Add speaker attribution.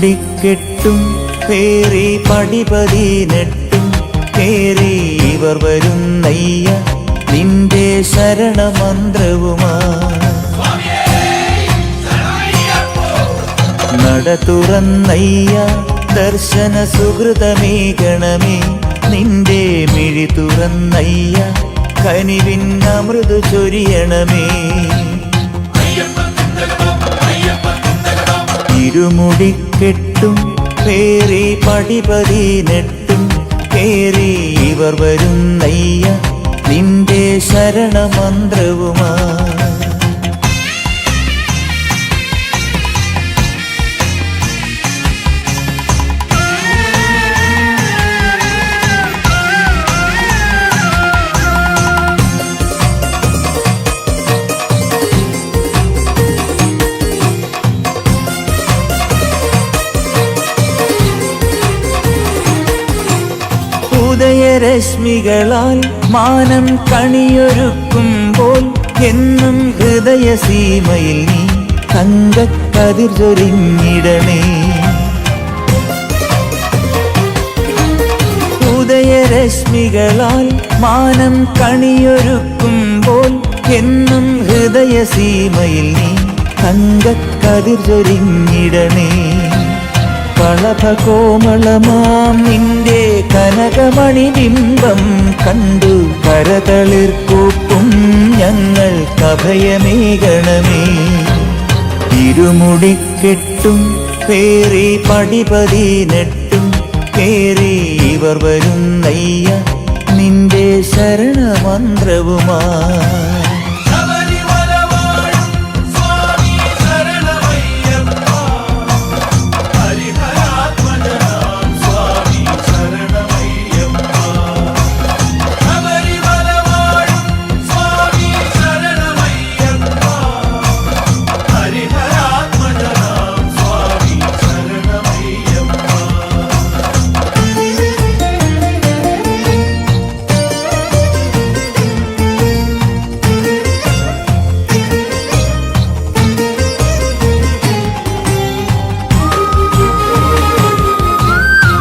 Speaker 1: ഇരുമുടിക്കെട്ടും പേറി പടിപതി നെട്ടും കേറി ഇവർ വരുന്നയ്യ നിന്റെ ശരണമന്ത്രവുമാ. നട തുറന്നയ്യ ദർശന സുഹൃതമേ ഗണമേ നിന്റെ മിഴി തുറന്നയ്യ കനിവിൻ അമൃതു ചൊരിയണമേ. ഇരുമുടിക്കെട്ടും പേറി പടിപതിനെട്ടും കേറി ഇവർ വരുന്നയ്യ നിന്റെ ശരണമന്ത്രവുമാ ഉദയരശ്മികളാൽ മാനം കണിയൊരുക്കുമ്പോൾ എന്നും ഹൃദയസീമയിൽ നീ തങ്കക്കതിർ ചൊരിഞ്ഞിടണേ ഉദയരശ്മികളാൽ മാനം കണിയൊരുക്കുമ്പോൾ എന്നും ഹൃദയസീമയിൽ നീ തങ്കക്കതിർ ചൊരിഞ്ഞിടണേ കളഭകോമളമാം നിന്റെ കനകമണി ബിംബം കണ്ടു കരതളിർ കരതളിർക്കൂപ്പും ഞങ്ങൾ കഭയമേകണമേ ഇരുമുടിക്കെട്ടും പേറി പടിപതി നെട്ടും പേറി ഇവർ വരുന്നയ്യ നിന്റെ ശരണമന്ത്രവുമാ.